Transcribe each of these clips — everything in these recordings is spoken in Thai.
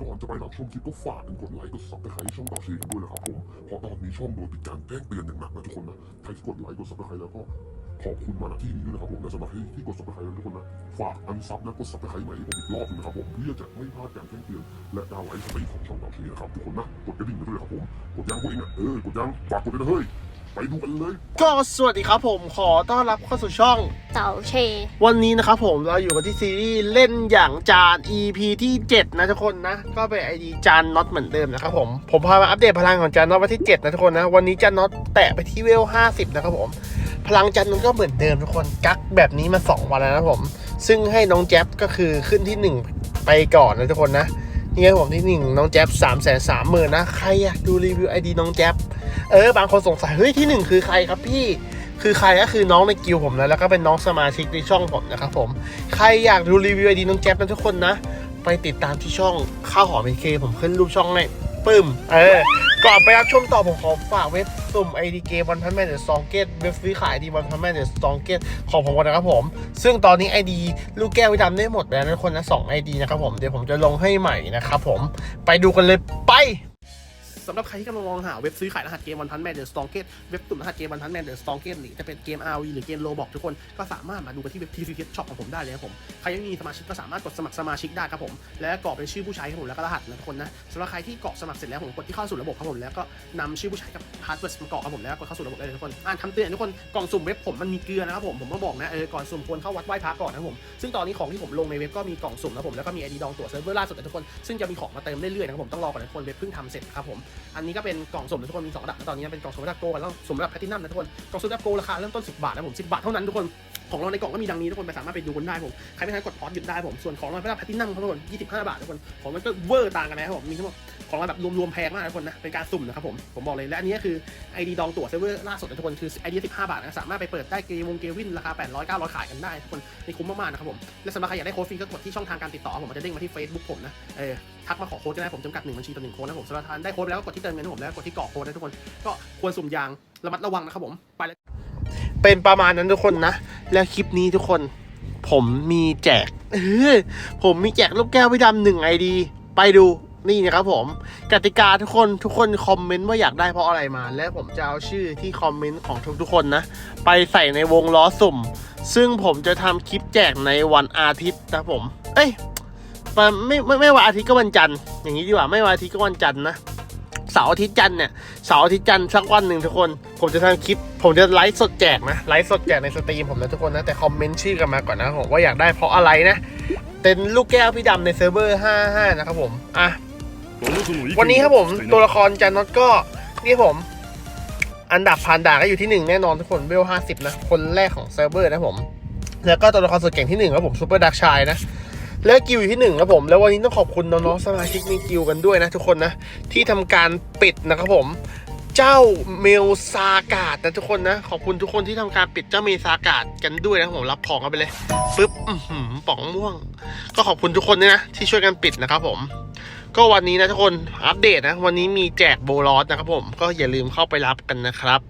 ก่อนจะไปรับชมคลิปก็ฝากกันกดไลค์กดซับสไครต์ช่องต่อชีกันด้วยนะครับผมเพราะตอนนี้ช่องโดนปิดการแจ้งเตือนอย่างหนักนะทุกคนนะใครที่กดไลค์กดซับสไครต์แล้วก็ขอบคุณมาณที่นี้ด้วยนะครับผมและสำหรับที่ที่กดซับสไครต์แล้วทุกคนนะฝากอันซับและกดซับสไครต์ใหม่ให้ผมอีกรอบหนึงนะครับผมเพื่อจะไม่พลาดการแจ้งเตือนและการไลฟ์สตรีมของช่องต่อชีนะครับทุกคนนะกดกระดิ่งกันด้วยครับผมกดยังกดเองอะเออกดยังฝากกดด้วยนะเฮ้ย ไปดูกันเลย ก็สวัสดีครับผมขอต้อนรับเข้าสู่ช่อง เต่าเช วันนี้นะครับผมเราอยู่กันที่ซีรีส์เล่นอย่างจาน EP ที่ 7 นะทุกคนนะ ก็เป็นไอดีจานน็อตเหมือนเดิมนะครับผมผมพามาอัปเดตพลังของจานน็อตวันที่ 7 นะทุกคนนะ วันนี้จานน็อตแตะไปที่เวล 50 นะครับผม พลังจานน็อตก็เหมือนเดิมทุกคนกักแบบนี้มา 2 วันแล้วนะครับผม ซึ่งให้น้องแจ๊บก็คือขึ้นที่ 1 ไปก่อนนะทุกคนนะนี่ครับผมที่1น้องแจ๊บ3 3 0 0 0 0นะ ใครอยากดูรีวิวไอดีน้องแจ๊บ เออบางคนสงสัยเฮ้ยที่หนึ่งคือใครครับพี่คือใครก็คือน้องในกิลผมนะแล้วก็เป็นน้องสมาชิกในช่องผมนะครับผม ใครอยากดูรีวิวไอดีน้องแจ๊บนะทุกคนนะ ไปติดตามที่ช่องข้าวหอมเอเคผมขึ้นรูปช่องให้ปึ้มเออก่อนไปรับชมต่อผมขอฝากเว็บสุ่มไอดีเกมวันพันแมนเดอร์สองเกตเว็บซื้อขายดีวันพันแมนเดอร์สองเกตของผมนะครับผม ซึ่งตอนนี้ไอดีลูกแก้ววิดำได้หมดแล้วนะทุกคนนะสองไอดีนะครับผมเดี๋ยวผมจะลงให้ใหม่นะครับผมไปดูกันเลยไป สำหรับใครที่กำลังมองหาเว็บซื้อขายรหัสเกมวันพันแมนเดอร์สตองเกตเว็บตุ่มรหัสเกมวันพันแมนเดอร์สตองเกตหรือจะเป็นเกม RV หรือเกมโลบอกทุกคนก็สามารถมาดูกันที่เว็บ TCG Shop ของผมได้เลยครับผมใครยังมีสมาชิกก็สามารถกดสมัครสมาชิกได้ครับผมและกรอกเป็นชื่อผู้ใช้ครับผมแล้วก็รหัสนะทุกคนนะสำหรับใครที่กรอกสมัครเสร็จแล้วผมกดที่เข้าสู่ระบบครับผมแล้วก็นำชื่อผู้ใช้กับพาสเวิร์ดมากรอกครับผมแล้วกดเข้าสู่ระบบได้เลยทุกคนอ่านคำเตือนทุกคนกล่องสุ่มเว็บผมมันมีเกลือนะครับผมผมก็บอกนะเออก่อนสุ่มควรเข้าวัดไหว้พระก่อนนะผมซึ่งตอนนี้ของที่ผมลงในเว็บก็มีกล่องสุ่มนะผมแล้วก็มีไอดีดองตัวเซิร์ฟเวอร์ล่าสุดนะทุกคนซึ่งจะมีของมาเติมเรื่อยๆนะครับผมต้องรอก่อนนะทุกคนเว็บเพิ่งทำเสร็จครับผมอันนี้ก็เป็นกล่องสุ่มนะทุกคนมีสองระดับนะตอนนี้เป็นกล่องสุ่มระดับโกลแล้วสุ่มระดับแพลตินัมนะทุกคนกล่องสุ่มระดับโกลราคาเริ่มต้น 10 บาทนะผม10 บาทเท่านั้นทุกคน ของเราในกล่องก็มีดังนี้ทุกคนไปสามารถไปดูกันได้ผม ใครไม่ทันกดพอสหยุดได้ผม ส่วนของเราระดับแพลตินัมครับทุกคน25 บาททุกคนของมันก็เวอร์ต่างกันนะครับผม มีทั้งหมดของเราแบบรวมๆแพงมากทุกคนนะ เป็นการสุ่มนะครับผม ผมบอกเลย และอันนี้คือ ID ดองตั๋วเซิร์ฟเวอร์ล่าสุดนะทุกคน คือ ID 15 บาทนะ สามารถไปเปิดได้เกมวงเกมวินราคา 800 900 ขายกันได้ทุกคนนี่คุ้มมากๆนะครับผม และสำหรับใครอยากได้โค้ดฟรีก็กดที่ช่องทางการติดต่อผมมันจะเด้งมาที่ Facebook ผมนะ เออทักมาขอโค้ดก็ได้ผมจำกัดหนึ่งบัญชีต่อหนึ่งโค้ดนะผมสำหรับทานได้โค้ดไปแล้วก็กดที่เติมเงินให้ผมแล้วกดที่กรอกโค้ดนะทุกคน ก็ควรสุ่มยางระมัดระวังนะครับผมไปเลย เป็นประมาณนั้นทุกคนนะ แล้วคลิปนี้ทุกคน ผมมีแจกเออผมมีแจกลูกแก้วพี่ดำหนึ่งไอดี ไปดูนี่นะครับผมกติกาทุกคนทุกคนคอมเมนต์ว่าอยากได้เพราะอะไรมา และผมจะเอาชื่อที่คอมเมนต์ของทุกๆคนนะ ไปใส่ในวงล้อสุ่ม ซึ่งผมจะทำคลิปแจกในวันอาทิตย์นะผม เอ้ยไม่ไม่ไม่ไม่วันอาทิตย์ก็วันจันทร์อย่างนี้ดีกว่าไม่วันอาทิตย์ก็วันจันทร์นะ เสาร์อาทิตย์จันทร์เนี่ยเสาร์อาทิตย์จันทร์สักวันหนึ่งทุกคน ผมจะทำคลิป ผมจะไลฟ์สดแจกนะไลฟ์สดแจกในสตรีมผมนะทุกคนนะแต่คอมเมนต์ชื่อกันมาก่อนนะผมว่าอยากได้เพราะอะไรนะเป็นลูกแก้วพี่ดำในเซิร์ฟเวอร์55นะครับผมอะวันนี้ครับผมตัวละครจันน็อตก็นี่ผม อันดับผ่านด่านก็อยู่ที่ 1 แน่นอนทุกคนเวล50นะคนแรกของเซิร์ฟเวอร์นะผมแล้วก็ตัวละครสุดเก่งที่1ครับผมซูเปอร์ดักชายนะ แล้วกิวอยู่ที่1ครับผม แล้ววันนี้ต้องขอบคุณน้องๆสมาชิกในกิวกันด้วยนะทุกคนนะ ที่ทำการปิดนะครับผม เจ้าเมลซากาดนะทุกคนนะ ขอบคุณทุกคนที่ทำการปิดเจ้าเมลซากาดกันด้วยนะผมรับของกันไปเลยปึ๊บอื้อหือป๋องม่วง ก็ขอบคุณทุกคนด้วยนะ ที่ช่วยกันปิดนะครับผมก็วันนี้นะทุกคนอัปเดตนะวันนี้มีแจกโบลอสนะครับผมก็อย่าลืมเข้าไปรับกันนะครับ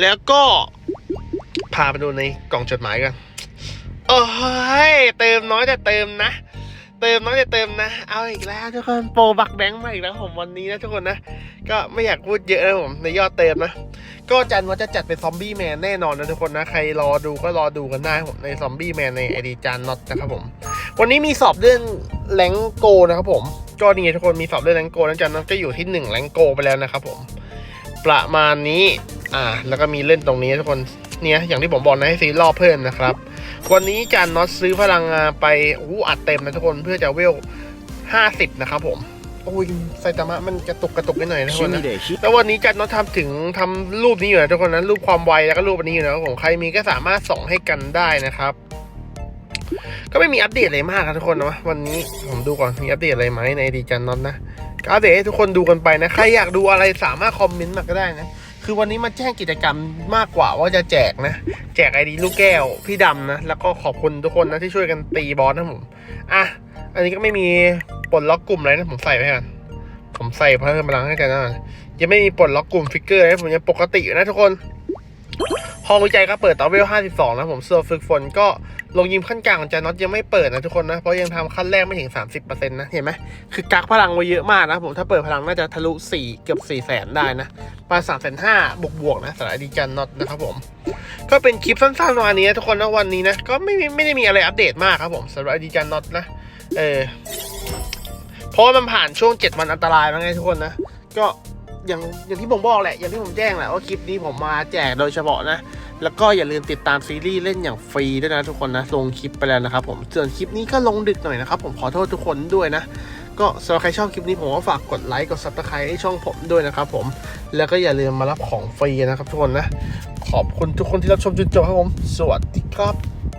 แล้วก็พาไปดูในกล่องจดหมายกันโอ้ยเติมน้อยแต่เติมนะ เติมน้อยแต่เติมนะ เอาอีกแล้วทุกคนโปรบักแบงค์มาอีกแล้วผมวันนี้นะทุกคนนะ ก็ไม่อยากพูดเยอะนะผมในยอดเติมนะ ก็จันว่าจะจัดเป็นซอมบี้แมนแน่นอนนะทุกคนนะ ใครรอดูก็รอดูกันได้ผมในซอมบี้แมนในไอดีจานน็อตนะครับผม วันนี้มีสอบเรื่องแรงโกนะครับผมก็นี่ทุกคนมีสอบเรื่องแรงโกนะจันน็อตก็อยู่ที่1แรงโกไปแล้วนะครับผมประมาณนี้ อ่า แล้วก็มีเล่นตรงนี้ทุกคน เนี่ย อย่างที่ผมบอกนะให้ซื้อรอบเพิ่มนะครับ วันนี้จานน็อตซื้อพลังงานไปอู้อัดเต็มนะทุกคนเพื่อจะเวล 50 นะครับผมโอ้ยไซตามะมันกระตุกกระตุกนิดหน่อยนะทุกคนนะแล้ววันนี้จันน็อตทำถึงทำรูปนี้อยู่นะทุกคนนะรูปความไวแล้วก็รูปอันนี้อยู่นะครับผมใครมีก็สามารถส่งให้กันได้นะครับ ก็ไม่มีอัปเดตอะไรมากครับทุกคนนะวันนี้ผมดูก่อนมีอัปเดตอะไรไหมในดีจันน็อตนะก็อัปเดตให้ทุกคนดูกันไปนะใครอยากดูอะไรสามารถคอมเมนต์มาก็ได้นะ คือวันนี้มาแจ้งกิจกรรมมากกว่าว่าจะแจกนะ แจกไอดีลูกแก้วพี่ดำนะ แล้วก็ขอบคุณทุกคนนะที่ช่วยกันตีบอสนะผม อะ อันนี้ก็ไม่มีปลดล็อกกลุ่มอะไรนะผมใส่ไว้ก่อนผมใส่เพิ่มพลังให้กันนะยังไม่มีปลดล็อกกลุ่มฟิกเกอร์นะผมยังปกติอยู่นะทุกคน ห้องวิจัยก็เปิดต่อเวล 52 นะผมส่วนฝึกฝนก็ลงยิมขั้นกลางของจาน็อตยังไม่เปิดนะทุกคนนะ เพราะยังทำขั้นแรกไม่ถึง 30%นะ เห็นไหมคือกักพลังไว้เยอะมากนะผมถ้าเปิดพลังน่าจะทะลุ 4 เกือบ 4 แสนได้นะประมาณ3 5 0 0บวกบวกๆนะสำหรับอดีจานน็อตนะครับผม ก็เป็นคลิปสั้นๆวันนี้ทุกคนนะวันนี้นะ ก็ไม่ไม่ได้มีอะไรอัปเดตมากครับผมสำหรับอดีจานน็อตนะเออเพราะว่ามันผ่านช่วง 7 วันอันตรายมาไงทุกคนนะก็ อย่างอย่างที่ผมบอกแหละ อย่างที่ผมแจ้งแหละว่าคลิปนี้ผมมาแจกโดยเฉพาะนะ แล้วก็อย่าลืมติดตามซีรีส์เล่นอย่างฟรีด้วยนะทุกคนนะ ลงคลิปไปแล้วนะครับผมส่วนคลิปนี้ก็ลงดึกหน่อยนะครับผมขอโทษทุกคนด้วยนะ ก็สำหรับใครชอบคลิปนี้ผมก็ฝากกดไลค์กดซับสไครต์ให้ช่องผมด้วยนะครับผม แล้วก็อย่าลืมมารับของฟรีนะครับทุกคนนะ ขอบคุณทุกคนที่รับชมจนจบครับผม สวัสดีครับ